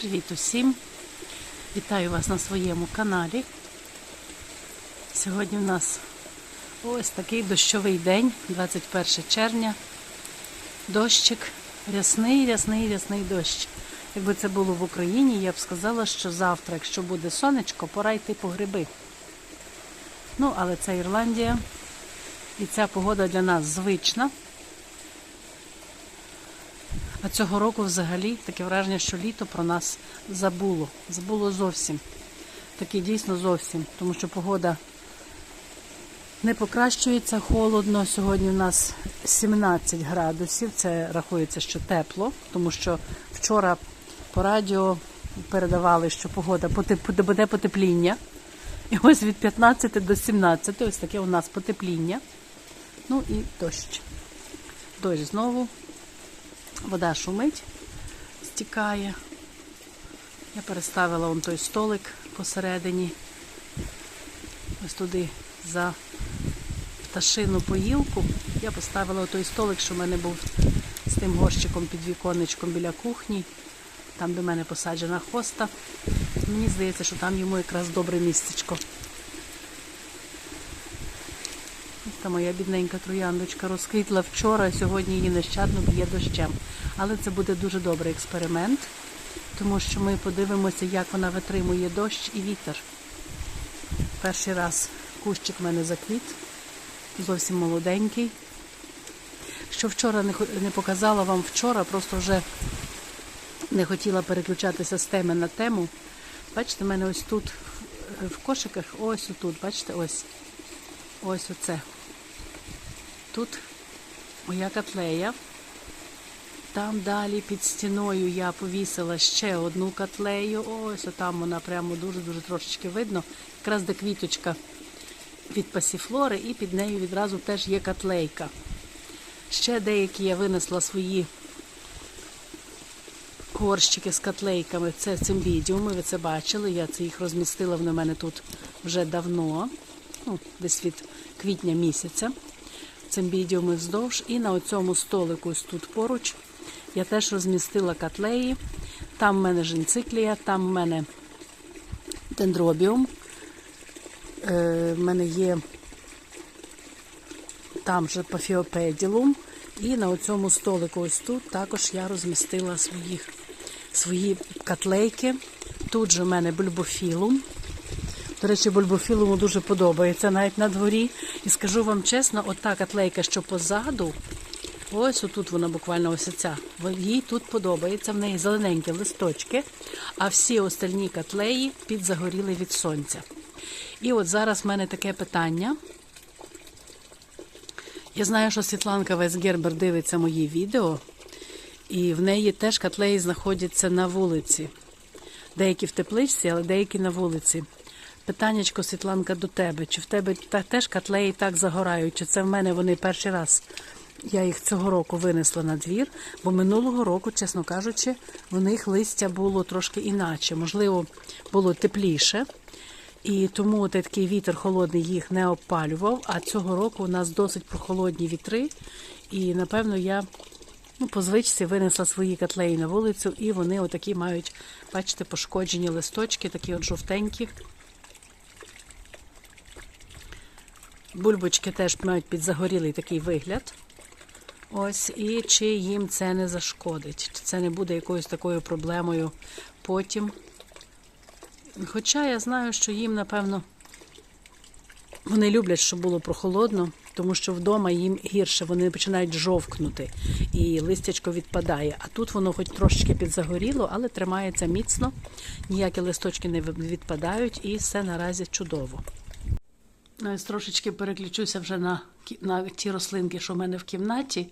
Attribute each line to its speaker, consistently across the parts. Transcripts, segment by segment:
Speaker 1: Привіт усім! Вітаю вас на своєму каналі. Сьогодні у нас ось такий дощовий день, 21 червня. Дощик, рясний, рясний, рясний дощ. Якби це було в Україні, я б сказала, що завтра, якщо буде сонечко, пора йти по гриби. Ну, але це Ірландія. І ця погода для нас звична. А цього року взагалі таке враження, що літо про нас забуло. Забуло зовсім. Таке дійсно зовсім. Тому що погода не покращується холодно. Сьогодні у нас 17 градусів. Це рахується, що тепло, тому що вчора по радіо передавали, що погода буде потепління. І ось від 15 до 17, ось таке у нас потепління. Ну і дощ. Дощ знову. Вода шумить, стікає. Я переставила он той столик посередині. Ось туди за пташину поїлку. Я поставила той столик, що в мене був з тим горщиком під віконечком біля кухні. Там до мене посаджена хоста. Мені здається, що там йому якраз добре місцечко. Ось Та моя бідненька трояндочка розквітла вчора, сьогодні її нещадно б'є дощем. Але це буде дуже добрий експеримент, тому що ми подивимося, як вона витримує дощ і вітер. Перший раз кущик в мене заквіт, зовсім молоденький. Що вчора не, показала вам вчора, просто вже не хотіла переключатися з теми на тему. Бачите, в мене ось тут в- в кошиках, ось отут, бачите, ось. Ось оце. Тут моя котлея. Там далі під стіною я повісила ще одну котлею. Ось отам вона прямо дуже-дуже трошечки видно. Якраз де квіточка від пасіфлори, і під нею відразу теж є котлейка. Ще деякі я винесла свої горщики з котлейками. Це цимбідіуми, ви це бачили. Я це їх розмістила в мене тут вже давно, ну, десь від квітня місяця. Цимбідіуми вздовж. І на оцьому столику ось тут поруч я теж розмістила котлеї. Там в мене жінциклія, там в мене дендробіум. Е, в мене є там же пафіопеділум. І на цьому столику ось тут також я розмістила свої, свої котлейки. Тут же в мене бульбофілум. До речі, бульбофілуму дуже подобається навіть на дворі. І скажу вам чесно, ота котлейка, що позаду, ось отут вона буквально ось ця. Їй тут подобається, в неї зелененькі листочки, а всі остальні котлеї підзагоріли від сонця. І от зараз в мене таке питання. Я знаю, що Світланка Весгербер дивиться мої відео, і в неї теж котлеї знаходяться на вулиці. Деякі в тепличці, але деякі на вулиці. Питаннячко, Світланка, до тебе. Чи в тебе теж котлеї так загорають? Чи це в мене вони перший раз? Я їх цього року винесла на двір, бо минулого року, чесно кажучи, в них листя було трошки іначе. Можливо, було тепліше. І тому такий вітер холодний їх не опалював. А цього року у нас досить прохолодні вітри. І напевно я ну, по звичці винесла свої котлеї на вулицю, і вони отакі мають, бачите, пошкоджені листочки, такі от жовтенькі. Бульбочки теж мають підзагорілий такий вигляд. Ось, і чи їм це не зашкодить, чи це не буде якоюсь такою проблемою потім. Хоча я знаю, що їм, напевно, вони люблять, щоб було прохолодно, тому що вдома їм гірше, вони починають жовкнути і листячко відпадає. А тут воно хоч трошечки підзагоріло, але тримається міцно, ніякі листочки не відпадають, і все наразі чудово. Ось трошечки переключуся вже на, на ті рослинки, що в мене в кімнаті.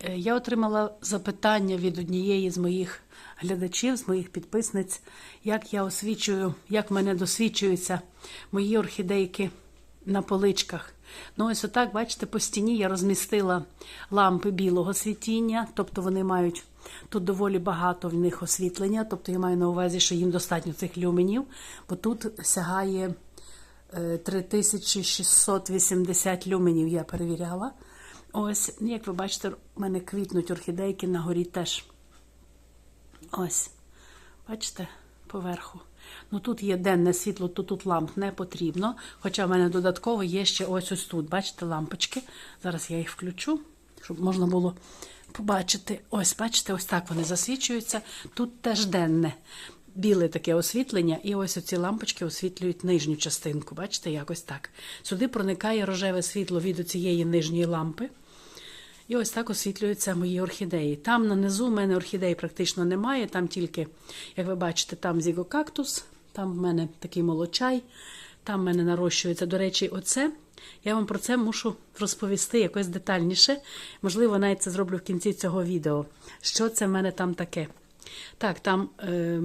Speaker 1: Е, Я отримала запитання від однієї з моїх глядачів, з моїх підписниць, як я освічую, як в мене досвідчуються мої орхідейки на поличках. Ну, ось отак, бачите, по стіні я розмістила лампи білого світіння, тобто вони мають тут доволі багато в них освітлення, тобто я маю на увазі, що їм достатньо цих люменів, бо тут сягає. Е, 3680 люменів я перевіряла. Ось, як ви бачите, у мене квітнуть орхідейки на горі теж. Ось. Бачите, поверху. Ну тут є денне світло, то тут ламп не потрібно. Хоча в мене додатково є ще ось ось тут. Бачите, лампочки. Зараз я їх включу, щоб можна було побачити. Ось, бачите, ось так вони засвічуються. Тут теж денне. Біле таке освітлення, і ось оці лампочки освітлюють нижню частинку. Бачите, якось так. Сюди проникає рожеве світло від цієї нижньої лампи. І ось так освітлюються мої орхідеї. Там нанизу в мене орхідей практично немає. Там тільки, як ви бачите, там зігокактус, там в мене такий молочай, там в мене нарощується. До речі, оце. Я вам про це мушу розповісти якось детальніше. Можливо, навіть це зроблю в кінці цього відео. Що це в мене там таке? Так, там. Е-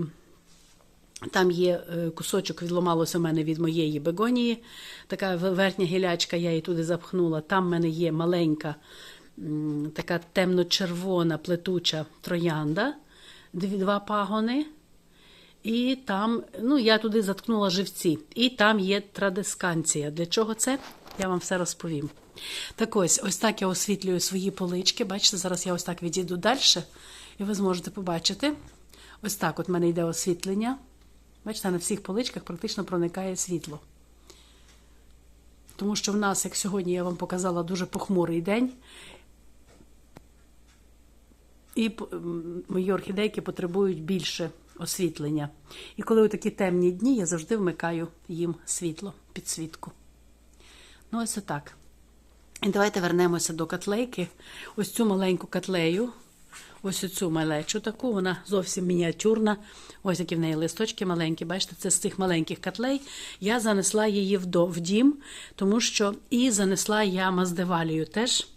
Speaker 1: там є е, кусочок, відломалося у мене від моєї бегонії. Така верхня гілячка, я її туди запхнула. Там в мене є маленька, така темно-червона плетуча троянда, два пагони. І там, ну, я туди заткнула живці. І там є традисканція. Для чого це? Я вам все розповім. Так ось, ось так я освітлюю свої полички. Бачите, зараз я ось так відійду далі, і ви зможете побачити. Ось так от в мене йде освітлення. Бачите, на всіх поличках практично проникає світло. Тому що в нас, як сьогодні я вам показала, дуже похмурий день. І мої орхідейки потребують більше освітлення. І коли у такі темні дні, я завжди вмикаю їм світло, підсвітку. Ну, ось отак. І давайте вернемося до котлейки. Ось цю маленьку котлею. Ось оцю малечу таку, вона зовсім мініатюрна. Ось які в неї листочки маленькі. Бачите, це з цих маленьких котлей. Я занесла її в, дім, тому що і занесла я маздевалію теж.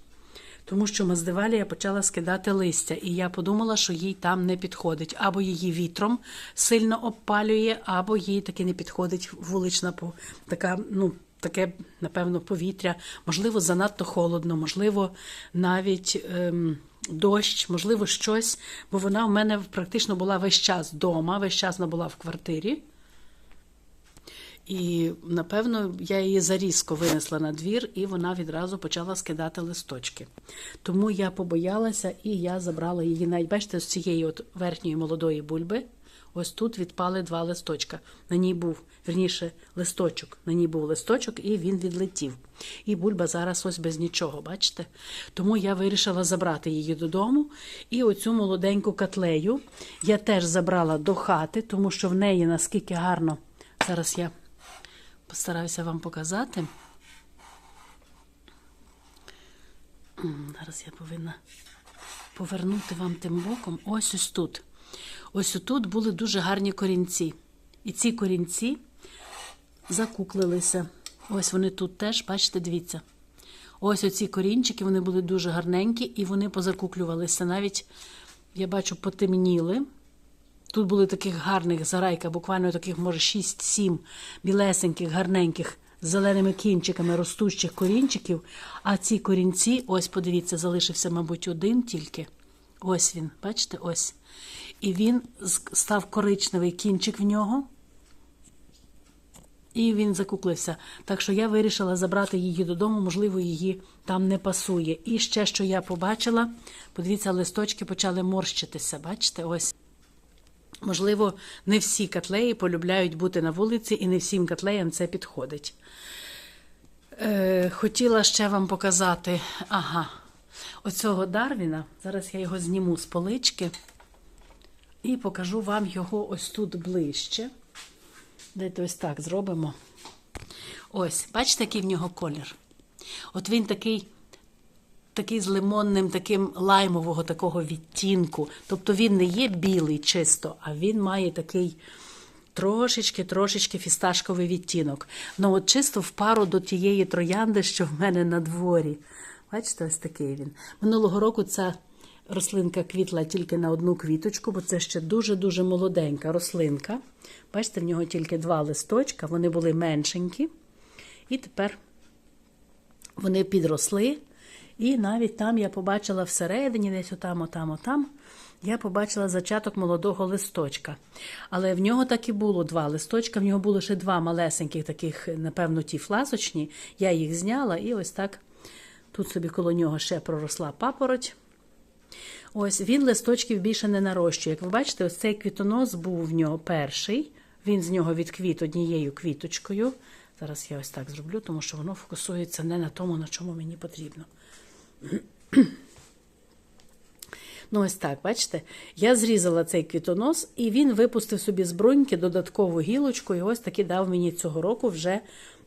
Speaker 1: Тому що маздевалія почала скидати листя, і я подумала, що їй там не підходить. Або її вітром сильно обпалює, або їй таки не підходить вулична така, ну, таке, напевно, повітря. Можливо, занадто холодно, можливо, навіть ем, дощ, можливо, щось. Бо вона в мене практично була весь час вдома, весь час вона була в квартирі. І, напевно, я її зарізко винесла на двір, і вона відразу почала скидати листочки. Тому я побоялася і я забрала її навіть, бачите, з цієї от верхньої молодої бульби. Ось тут відпали два листочка. На ній був, верніше, листочок. На ній був листочок, і він відлетів. І бульба зараз ось без нічого, бачите? Тому я вирішила забрати її додому. І оцю молоденьку котлею я теж забрала до хати, тому що в неї наскільки гарно. Зараз я постараюся вам показати. Зараз я повинна повернути вам тим боком. Ось ось тут. Ось тут були дуже гарні корінці. І ці корінці закуклилися. Ось вони тут теж, бачите, дивіться. Ось оці корінчики, вони були дуже гарненькі і вони позакуклювалися. Навіть, я бачу, потемніли. Тут були таких гарних зарайка, буквально таких, може, 6-7 білесеньких, гарненьких, з зеленими кінчиками ростучих корінчиків. А ці корінці, ось, подивіться, залишився, мабуть, один тільки. Ось він, бачите, ось. І він став коричневий кінчик в нього. І він закуклився. Так що я вирішила забрати її додому, можливо, її там не пасує. І ще, що я побачила, подивіться, листочки почали морщитися. Бачите, ось. Можливо, не всі котлеї полюбляють бути на вулиці, і не всім котлеям це підходить. Е, хотіла ще вам показати, ага, оцього Дарвіна. Зараз я його зніму з полички і покажу вам його ось тут ближче. Дайте ось так зробимо. Ось, бачите, який в нього колір? От він такий такий з лимонним, таким лаймового такого відтінку. Тобто він не є білий чисто, а він має такий трошечки, трошечки фісташковий відтінок. Ну от чисто в пару до тієї троянди, що в мене на дворі. Бачите, ось такий він. Минулого року ця рослинка квітла тільки на одну квіточку, бо це ще дуже-дуже молоденька рослинка. Бачите, в нього тільки два листочка, вони були меншенькі. І тепер вони підросли. І навіть там я побачила всередині, десь отам, отам, отам, я побачила зачаток молодого листочка. Але в нього так і було два листочка, в нього було ще два малесеньких, таких, напевно, ті фласочні. Я їх зняла, і ось так тут собі коло нього ще проросла папороть. Ось він листочків більше не нарощує. Як ви бачите, ось цей квітонос був в нього перший. Він з нього відквіт однією квіточкою. Зараз я ось так зроблю, тому що воно фокусується не на тому, на чому мені потрібно. Ну, ось так, бачите, я зрізала цей квітонос, і він випустив собі з броньки додаткову гілочку, і ось таки дав мені цього року вже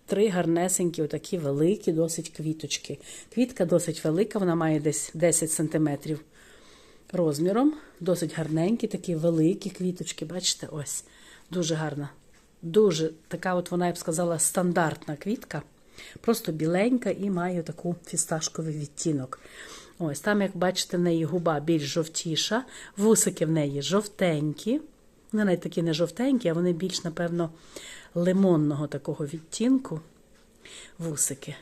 Speaker 1: три гарнесенькі, отакі великі, досить квіточки. Квітка досить велика, вона має десь 10 сантиметрів розміром. Досить гарненькі, такі великі квіточки, бачите, ось. Дуже гарна. Дуже така, от вона, я б сказала, стандартна квітка. Просто біленька і має таку фісташковий відтінок. Ось там, як бачите, в неї губа більш жовтіша, вусики в неї жовтенькі. Вони навіть такі не жовтенькі, а вони більш, напевно, лимонного такого відтінку. Вусики.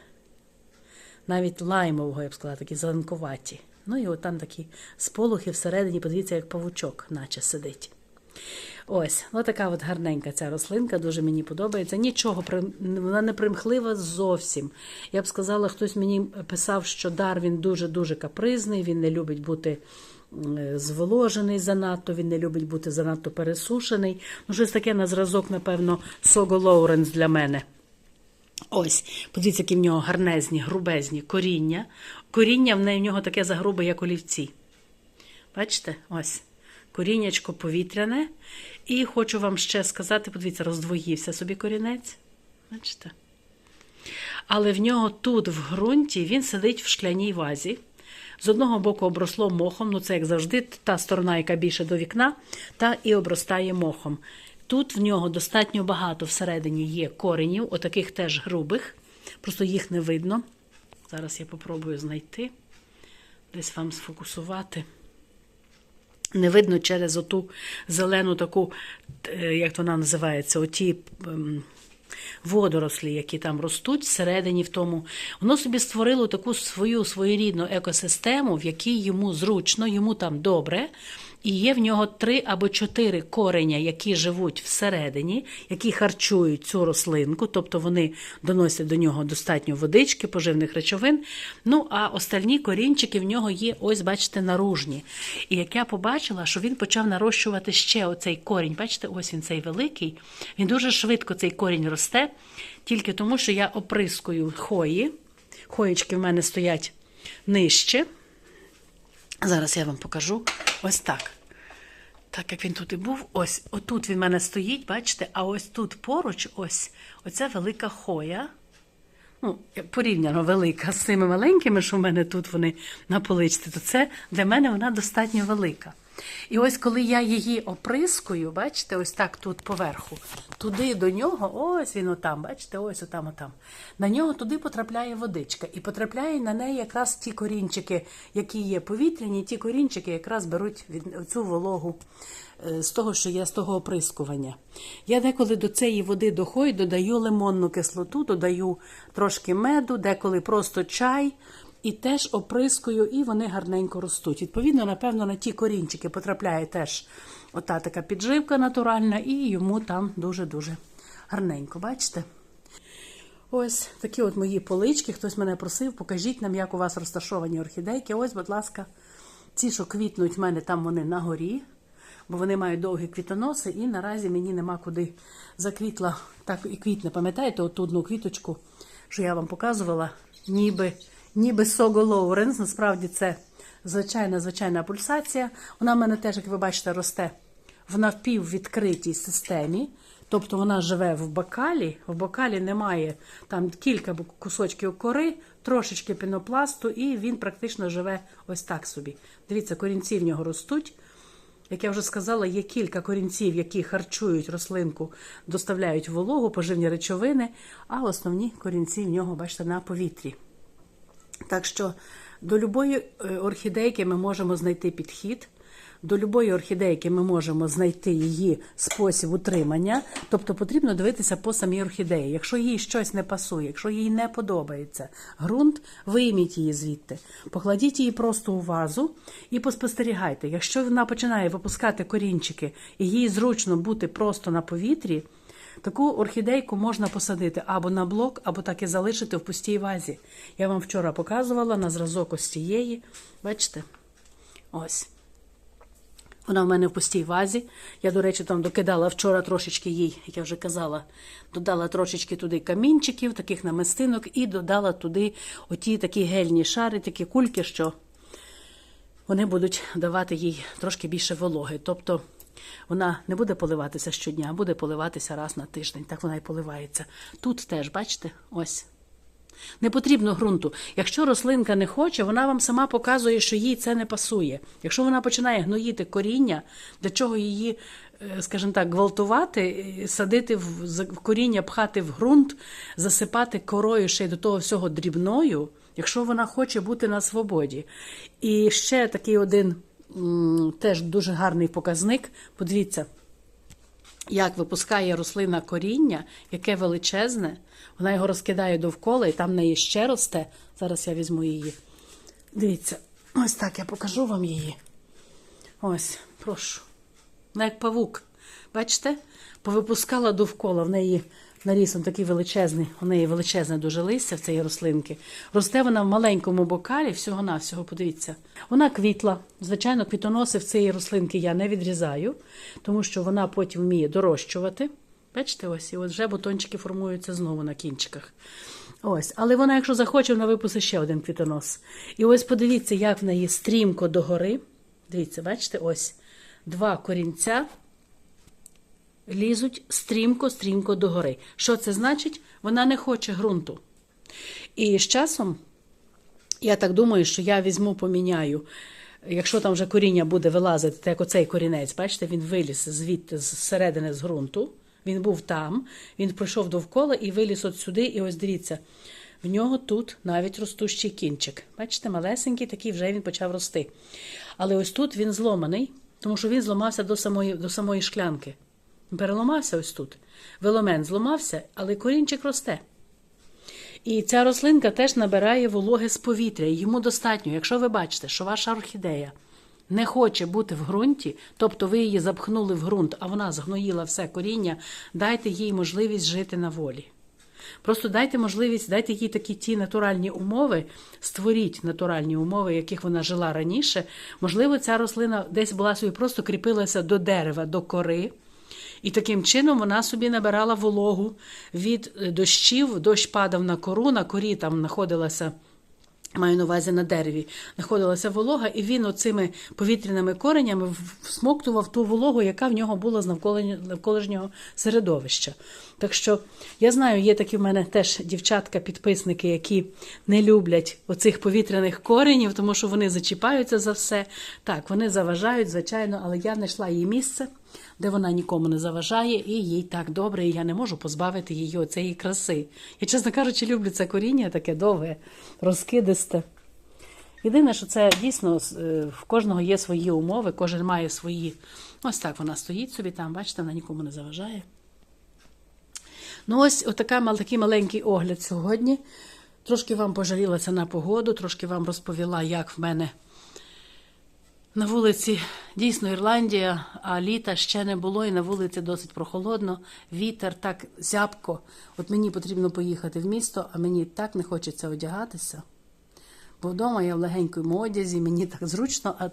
Speaker 1: Навіть лаймового, я б сказала, такі зеленкуваті. Ну і от там такі сполохи всередині, подивіться, як павучок, наче сидить. Ось, ну така от гарненька ця рослинка, дуже мені подобається. Нічого, вона не примхлива зовсім. Я б сказала, хтось мені писав, що дар він дуже-дуже капризний, він не любить бути зволожений занадто, він не любить бути занадто пересушений. Ну, щось таке на зразок, напевно, Сого Лоуренс для мене. Ось, подивіться, які в нього гарнезні, грубезні коріння. Коріння в нього таке загрубе, як олівці. Бачите? Ось. Коріннячко повітряне. І хочу вам ще сказати: подивіться, роздвоївся собі корінець. Бачите? Але в нього тут, в ґрунті, він сидить в шкляній вазі. З одного боку обросло мохом, ну це як завжди, та сторона, яка більше до вікна, та і обростає мохом. Тут в нього достатньо багато всередині є коренів, отаких теж грубих, просто їх не видно. Зараз я попробую знайти, десь вам сфокусувати. Не видно через оту зелену таку, як вона називається, оті ем, водорослі, які там ростуть всередині в тому. Воно собі створило таку свою своєрідну екосистему, в якій йому зручно, йому там добре. І є в нього три або чотири кореня, які живуть всередині, які харчують цю рослинку, тобто вони доносять до нього достатньо водички, поживних речовин. Ну, а остальні корінчики в нього є, ось, бачите, наружні. І як я побачила, що він почав нарощувати ще оцей корінь. Бачите, ось він цей великий. Він дуже швидко цей корінь росте, тільки тому, що я оприскую хої. Хоєчки в мене стоять нижче. Зараз я вам покажу ось так. Так як він тут і був, ось отут він в мене стоїть, бачите, а ось тут поруч ось оця велика хоя. Ну, порівняно велика з цими маленькими, що в мене тут вони на поличці, то це для мене вона достатньо велика. І ось коли я її оприскую, бачите, ось так тут поверху, туди до нього, ось він отам, бачите, ось отам, отам. На нього туди потрапляє водичка. І потрапляє на неї якраз ті корінчики, які є повітряні, ті корінчики якраз беруть цю вологу з того, що є з того оприскування. Я деколи до цієї води дохою додаю лимонну кислоту, додаю трошки меду, деколи просто чай. І теж оприскую, і вони гарненько ростуть. Відповідно, напевно, на ті корінчики потрапляє теж ота така підживка натуральна, і йому там дуже-дуже гарненько. Бачите? Ось такі от мої полички. Хтось мене просив, покажіть нам, як у вас розташовані орхідейки. Ось, будь ласка, ці, що квітнуть, в мене там вони на горі, бо вони мають довгі квітоноси, і наразі мені нема куди заквітла. Так і квітне. Пам'ятаєте, оту одну квіточку, що я вам показувала, ніби ніби Сого Лоуренс. Насправді це звичайна звичайна пульсація. Вона в мене теж, як ви бачите, росте в навпіввідкритій системі. Тобто вона живе в бокалі. В бокалі немає там кілька кусочків кори, трошечки пінопласту, і він практично живе ось так собі. Дивіться, корінці в нього ростуть. Як я вже сказала, є кілька корінців, які харчують рослинку, доставляють вологу, поживні речовини, а основні корінці в нього, бачите, на повітрі. Так що до любої орхідейки ми можемо знайти підхід, до любої орхідейки ми можемо знайти її спосіб утримання. Тобто потрібно дивитися по самій орхідеї. Якщо їй щось не пасує, якщо їй не подобається ґрунт, вийміть її звідти, покладіть її просто у вазу і поспостерігайте. Якщо вона починає випускати корінчики і їй зручно бути просто на повітрі. Таку орхідейку можна посадити або на блок, або так і залишити в пустій вазі. Я вам вчора показувала на зразок ось цієї. Бачите? Ось. Вона в мене в пустій вазі. Я, до речі, там докидала вчора трошечки їй, як я вже казала, додала трошечки туди камінчиків, таких намистинок, і додала туди оті такі гельні шари, такі кульки, що вони будуть давати їй трошки більше вологи. Тобто вона не буде поливатися щодня, а буде поливатися раз на тиждень. Так вона і поливається. Тут теж, бачите, ось. Не потрібно ґрунту. Якщо рослинка не хоче, вона вам сама показує, що їй це не пасує. Якщо вона починає гноїти коріння, для чого її, е, скажімо так, гвалтувати, е, садити в коріння, пхати в ґрунт, засипати корою ще й до того всього дрібною, якщо вона хоче бути на свободі. І ще такий один теж дуже гарний показник. Подивіться як випускає рослина коріння, яке величезне, вона його розкидає довкола, і там в неї ще росте. Зараз я візьму її. Дивіться, ось так я покажу вам її. Ось, прошу. Вона як павук. Бачите? Повипускала довкола в неї наріс он такий величезний, у неї величезне дуже листя в цієї рослинки. Росте вона в маленькому бокалі, всього-навсього, подивіться. Вона квітла. Звичайно, квітоноси в цієї рослинки я не відрізаю, тому що вона потім вміє дорощувати. Бачите, ось, і от вже бутончики формуються знову на кінчиках. Ось, але вона, якщо захоче, вона випустить ще один квітонос. І ось подивіться, як в неї стрімко догори. Дивіться, бачите, ось два корінця лізуть стрімко-стрімко догори. Що це значить? Вона не хоче ґрунту. І з часом, я так думаю, що я візьму, поміняю. Якщо там вже коріння буде вилазити, так як оцей корінець, бачите, він виліз звідти зсередини з ґрунту. Він був там, він пройшов довкола і виліз от сюди. І ось дивіться, в нього тут навіть ростущий кінчик. Бачите, малесенький, такий вже він почав рости. Але ось тут він зломаний, тому що він зламався до самої, до самої шклянки. Переламався ось тут. Веломен зламався, але корінчик росте. І ця рослинка теж набирає вологи з повітря. І Йому достатньо, якщо ви бачите, що ваша орхідея не хоче бути в ґрунті, тобто ви її запхнули в ґрунт, а вона згноїла все коріння, дайте їй можливість жити на волі. Просто дайте можливість, дайте їй такі ті натуральні умови, створіть натуральні умови, яких вона жила раніше. Можливо, ця рослина десь була собі просто кріпилася до дерева, до кори. І таким чином вона собі набирала вологу від е, дощів. Дощ падав на кору, на корі там знаходилася. Маю на увазі на дереві, знаходилася волога, і він оцими повітряними коренями всмоктував ту вологу, яка в нього була з навколишнього середовища. Так що я знаю, є такі в мене теж дівчатка-підписники, які не люблять оцих повітряних коренів, тому що вони зачіпаються за все. Так, вони заважають, звичайно, але я знайшла її місце, де вона нікому не заважає, і їй так добре, і я не можу позбавити її оцеї краси. Я, чесно кажучи, люблю це коріння таке довге, розкидисте. Єдине, що це дійсно е, в кожного є свої умови, кожен має свої. Ось так вона стоїть собі там, бачите, вона нікому не заважає. Ну, ось отака, такий маленький огляд сьогодні. Трошки вам пожалілася на погоду, трошки вам розповіла, як в мене на вулиці дійсно Ірландія, а літа ще не було, і на вулиці досить прохолодно. Вітер так зябко. От мені потрібно поїхати в місто, а мені так не хочеться одягатися. Бо вдома я в легенькому одязі, мені так зручно, а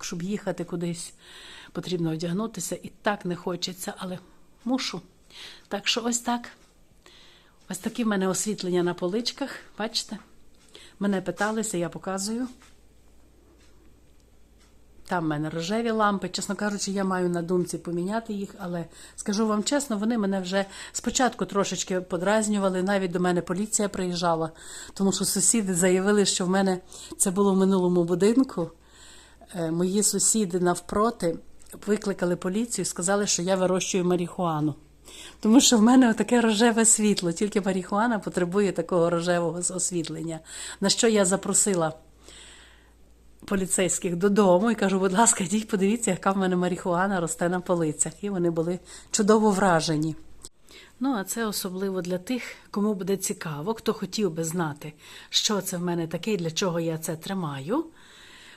Speaker 1: щоб їхати кудись, потрібно одягнутися. І так не хочеться, але мушу. Так що ось так. Ось такі в мене освітлення на поличках. Бачите? Мене питалися, я показую. Там в мене рожеві лампи. Чесно кажучи, я маю на думці поміняти їх, але скажу вам чесно, вони мене вже спочатку трошечки подразнювали. Навіть до мене поліція приїжджала, тому що сусіди заявили, що в мене це було в минулому будинку. Е, Мої сусіди навпроти викликали поліцію і сказали, що я вирощую марихуану. Тому що в мене таке рожеве світло, тільки марихуана потребує такого рожевого освітлення. На що я запросила поліцейських додому і кажу, будь ласка, йдіть, подивіться, яка в мене марихуана росте на полицях. І вони були чудово вражені. Ну, а це особливо для тих, кому буде цікаво, хто хотів би знати, що це в мене таке і для чого я це тримаю.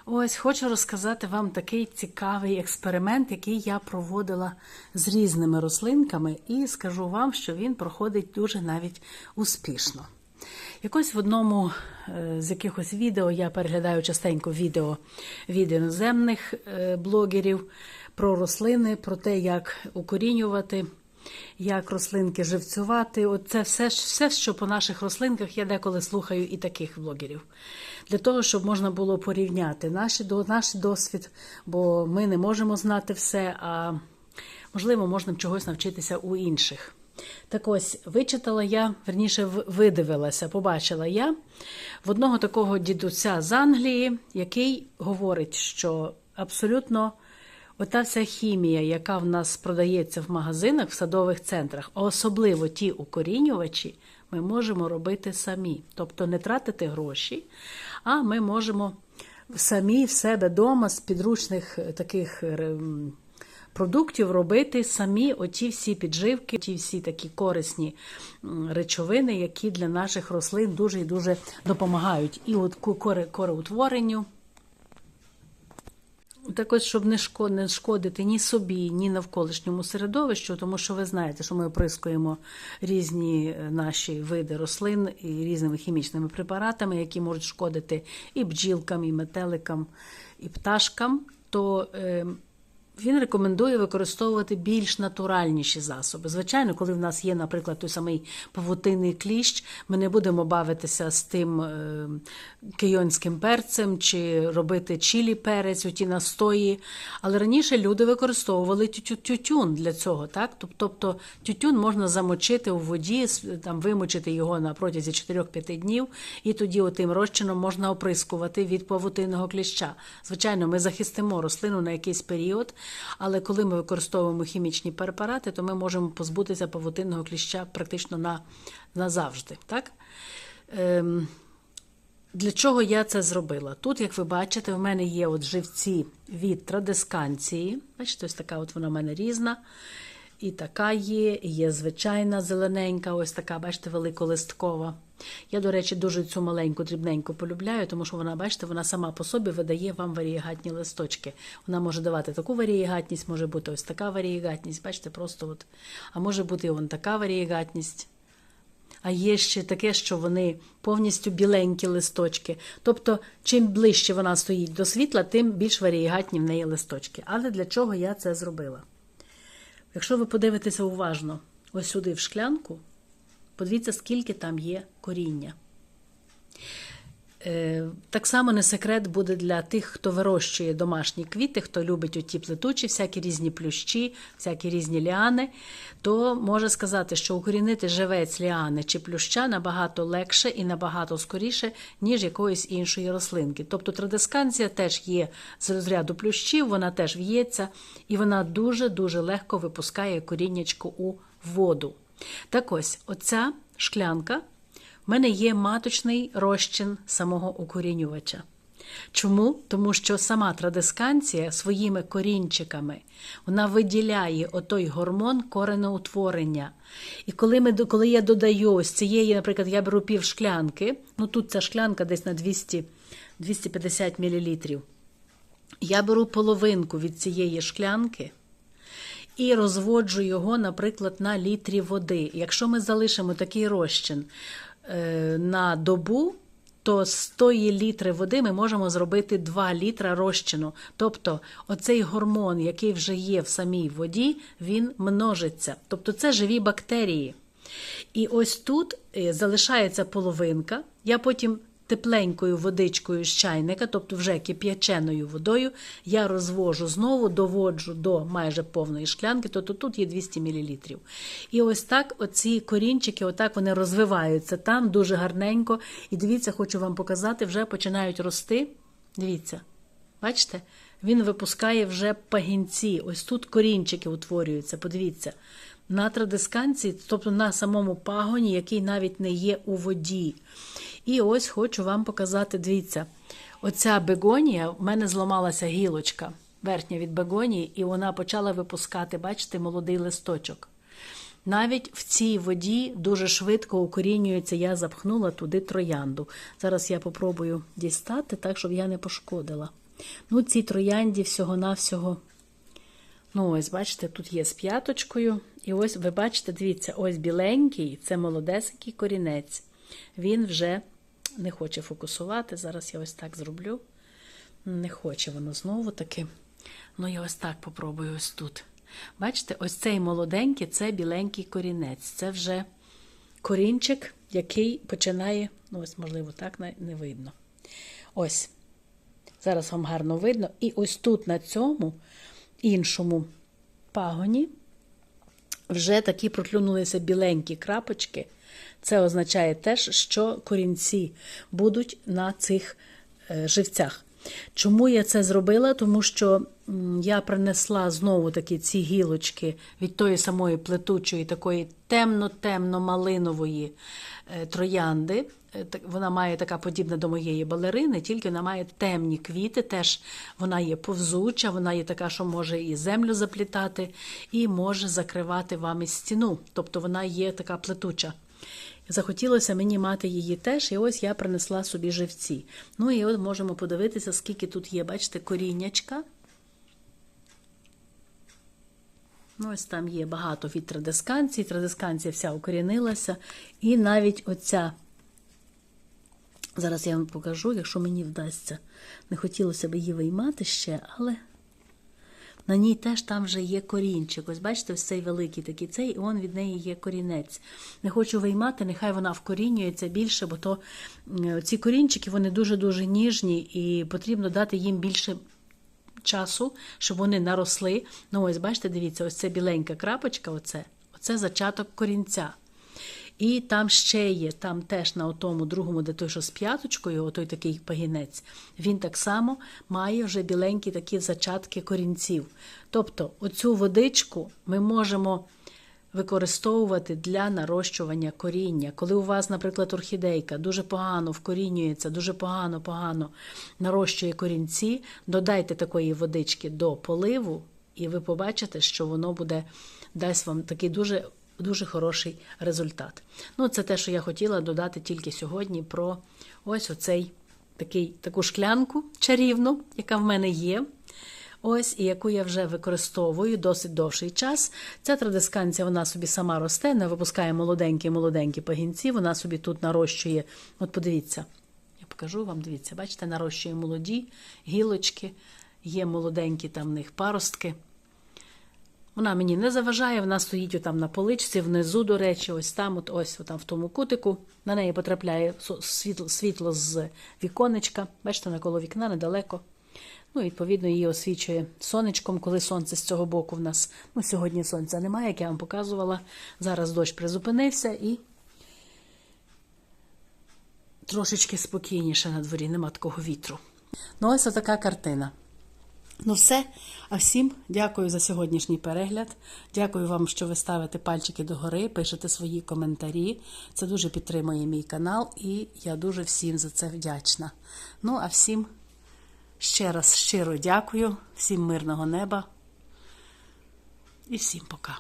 Speaker 1: Ось хочу розказати вам такий цікавий експеримент, який я проводила з різними рослинками, і скажу вам, що він проходить дуже навіть успішно. Якось в одному е, з якихось відео я переглядаю частенько відео від іноземних е, блогерів про рослини, про те, як укорінювати, як рослинки живцювати. От це все, все, що по наших рослинках, я деколи слухаю і таких блогерів. Для того, щоб можна було порівняти наші, до- наш досвід, бо ми не можемо знати все, а можливо, можна чогось навчитися у інших. Так ось, вичитала я, верніше, видивилася, побачила я в одного такого дідуся з Англії, який говорить, що абсолютно ота вся хімія, яка в нас продається в магазинах, в садових центрах, особливо ті укорінювачі, ми можемо робити самі. Тобто не тратити гроші, а ми можемо самі в себе вдома з підручних таких. Продуктів робити самі оті всі підживки, ті всі такі корисні речовини, які для наших рослин дуже і дуже допомагають. І от кореутворенню. Так ось, щоб не шкодити ні собі, ні навколишньому середовищу, тому що ви знаєте, що ми оприскуємо різні е, наші види рослин і різними хімічними препаратами, які можуть шкодити і бджілкам, і метеликам, і пташкам, то е, він рекомендує використовувати більш натуральніші засоби. Звичайно, коли в нас є, наприклад, той самий павутинний кліщ, ми не будемо бавитися з тим е, кийонським перцем чи робити чілі перець, оті настої. Але раніше люди використовували тютю- тютюн для цього. Так? Тобто тютюн можна замочити у воді, там, вимочити його на протязі 4-5 днів, і тоді отим розчином можна оприскувати від павутинного кліща. Звичайно, ми захистимо рослину на якийсь період, але коли ми використовуємо хімічні препарати, то ми можемо позбутися павутинного кліща практично на, назавжди. Так? Ем, для чого я це зробила? Тут, як ви бачите, в мене є от живці від традисканції. Бачите, ось така от вона в мене різна. І така є, і є звичайна зелененька, ось така, бачите, великолисткова. Я, до речі, дуже цю маленьку дрібненьку полюбляю, тому що вона, бачите, вона сама по собі видає вам варієгатні листочки. Вона може давати таку варієгатність, може бути ось така варієгатність, бачите, просто от. А може бути вон така варієгатність. А є ще таке, що вони повністю біленькі листочки. Тобто, чим ближче вона стоїть до світла, тим більш варієгатні в неї листочки. Але для чого я це зробила? Якщо ви подивитеся уважно ось сюди в шклянку, подивіться, скільки там є коріння. Е, Так само не секрет буде для тих, хто вирощує домашні квіти, хто любить оті плетучі, всякі різні плющі, всякі різні ліани, то може сказати, що укорінити живець ліани чи плюща набагато легше і набагато скоріше, ніж якоїсь іншої рослинки. Тобто традисканція теж є з розряду плющів, вона теж в'ється, і вона дуже-дуже легко випускає коріннячко у воду. Так ось, оця шклянка. В мене є маточний розчин самого укорінювача. Чому? Тому що сама традисканція своїми корінчиками вона виділяє отой гормон кореноутворення. І коли, ми, коли я додаю ось цієї, наприклад, я беру пів шклянки, ну тут ця шклянка десь на 200, 250 мл. Я беру половинку від цієї шклянки і розводжу його, наприклад, на літрі води. Якщо ми залишимо такий розчин е, на добу, то з тої літри води ми можемо зробити 2 літра розчину. Тобто оцей гормон, який вже є в самій воді, він множиться. Тобто це живі бактерії. І ось тут е, залишається половинка. Я потім тепленькою водичкою з чайника, тобто вже кип'яченою водою, я розвожу знову, доводжу до майже повної шклянки, тобто тут є 200 мл. І ось так оці корінчики, отак вони розвиваються там дуже гарненько. І дивіться, хочу вам показати, вже починають рости. Дивіться, бачите? Він випускає вже пагінці. Ось тут корінчики утворюються. Подивіться. На традисканції, тобто на самому пагоні, який навіть не є у воді. І ось хочу вам показати, дивіться, оця бегонія, в мене зламалася гілочка верхня від бегонії, і вона почала випускати, бачите, молодий листочок. Навіть в цій воді дуже швидко укорінюється, я запхнула туди троянду. Зараз я попробую дістати так, щоб я не пошкодила. Ну, цій троянді всього-навсього. Ну, ось, бачите, тут є з п'яточкою. І ось ви бачите, дивіться, ось біленький це молодесенький корінець. він вже не хоче фокусувати. Зараз я ось так зроблю. Не хоче воно знову таки. Ну, я ось так попробую ось тут. Бачите, ось цей молоденький це біленький корінець. Це вже корінчик, який починає, ну ось, можливо, так не видно. Ось. Зараз вам гарно видно. І ось тут на цьому іншому пагоні вже такі проклюнулися біленькі крапочки. Це означає теж, що корінці будуть на цих е, живцях. Чому я це зробила? Тому що я принесла знову таки ці гілочки від тої самої плетучої, такої темно-темно-малинової е, троянди. Е, Вона має така подібна до моєї балерини, тільки вона має темні квіти. Теж вона є повзуча, вона є така, що може і землю заплітати, і може закривати вам і стіну. Тобто вона є така плетуча. Захотілося мені мати її теж, і ось я принесла собі живці. Ну і от можемо подивитися, скільки тут є, бачите, коріннячка. Ну, ось там є багато від традисканції. Традисканція вся укорінилася. І навіть оця, зараз я вам покажу, якщо мені вдасться. Не хотілося б її виймати ще, але на ній теж там вже є корінчик. Ось бачите, ось цей великий такий цей, і он від неї є корінець. Не хочу виймати, нехай вона вкорінюється більше, бо то ці корінчики вони дуже-дуже ніжні, і потрібно дати їм більше часу, щоб вони наросли. Ну, ось бачите, дивіться, ось це біленька крапочка, оце, оце зачаток корінця. І там ще є, там теж на тому другому, де той, що з п'яточкою, отой такий пагінець, він так само має вже біленькі такі зачатки корінців. Тобто, оцю водичку ми можемо використовувати для нарощування коріння. Коли у вас, наприклад, орхідейка дуже погано вкорінюється, дуже погано, погано нарощує корінці, додайте такої водички до поливу, і ви побачите, що воно буде дасть вам такий дуже дуже хороший результат. Ну, це те, що я хотіла додати тільки сьогодні про ось оцей такий, таку шклянку чарівну, яка в мене є. Ось, і яку я вже використовую досить довший час. Ця традисканція вона собі сама росте, не випускає молоденькі-молоденькі пагінці, вона собі тут нарощує. От подивіться, я покажу вам, дивіться, бачите, нарощує молоді гілочки, є молоденькі там в них паростки. Вона мені не заважає, вона стоїть отам на поличці, внизу, до речі, ось там, от ось отам в тому кутику. На неї потрапляє світло, світло з віконечка. Бачите, навколо вікна недалеко. Ну, відповідно, її освічує сонечком, коли сонце з цього боку в нас. Ну, сьогодні сонця немає, як я вам показувала. Зараз дощ призупинився і трошечки спокійніше на дворі, нема такого вітру. Ну, ось така картина. Ну, все. А всім дякую за сьогоднішній перегляд. Дякую вам, що ви ставите пальчики догори, пишете свої коментарі. Це дуже підтримує мій канал, і я дуже всім за це вдячна. Ну, а всім ще раз щиро дякую, всім мирного неба і всім пока.